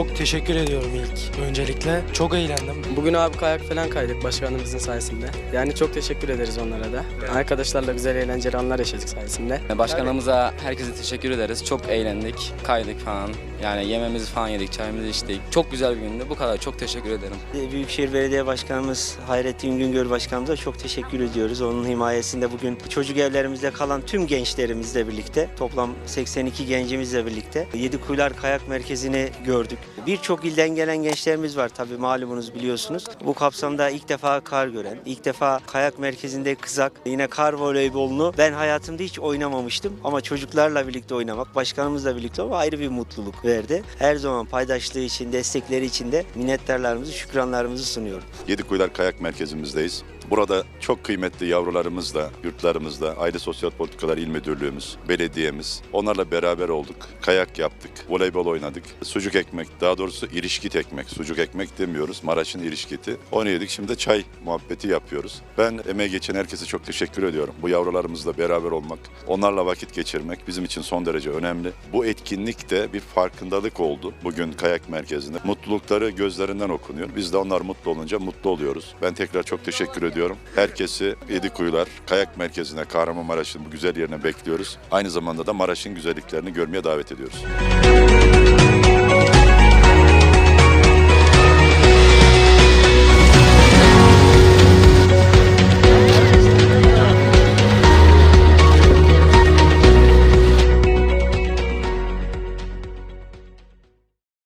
Çok teşekkür ediyorum ilk öncelikle. Çok eğlendim. Bugün abi kayak falan kaydık başkanımızın sayesinde. Yani çok teşekkür ederiz onlara da. Arkadaşlarla güzel eğlenceli anlar yaşadık sayesinde. Başkanımıza herkese teşekkür ederiz. Çok eğlendik, kaydık falan. Yani yememizi falan yedik, çayımızı içtik. Çok güzel bir gündü. Bu kadar. Çok teşekkür ederim. Büyükşehir Belediye Başkanımız Hayrettin Güngör Başkanımıza çok teşekkür ediyoruz. Onun himayesinde bugün çocuk evlerimizde kalan tüm gençlerimizle birlikte toplam 82 gencimizle birlikte Yedikuyular Kayak Merkezi'ni gördük. Birçok ilden gelen gençlerimiz var tabii malumunuz biliyorsunuz. Bu kapsamda ilk defa kar gören, ilk defa kayak merkezinde kızak, yine kar voleybolunu ben hayatımda hiç oynamamıştım ama çocuklarla birlikte oynamak, başkanımızla birlikte olmak ayrı bir mutluluk verdi. Her zaman paydaşlığı için, destekleri için de minnettarlarımızı, şükranlarımızı sunuyorum. Yedikuyular Kayak Merkezimizdeyiz. Burada çok kıymetli yavrularımızla, yurtlarımızla, Aile Sosyal Politikalar İl Müdürlüğümüz, belediyemiz, onlarla beraber olduk. Kayak yaptık, voleybol oynadık. Sucuk ekmek, daha doğrusu irişkit ekmek. Sucuk ekmek demiyoruz, Maraş'ın irişkiti. Onu yedik, şimdi de çay muhabbeti yapıyoruz. Ben emeği geçen herkese çok teşekkür ediyorum. Bu yavrularımızla beraber olmak, onlarla vakit geçirmek bizim için son derece önemli. Bu etkinlik de bir farkındalık oldu bugün kayak merkezinde. Mutlulukları gözlerinden okunuyor. Biz de onlar mutlu olunca mutlu oluyoruz. Ben tekrar çok teşekkür ediyorum. Herkesi Yedikuyular Kayak Merkezi'ne, Kahramanmaraş'ın bu güzel yerine bekliyoruz. Aynı zamanda da Maraş'ın güzelliklerini görmeye davet ediyoruz.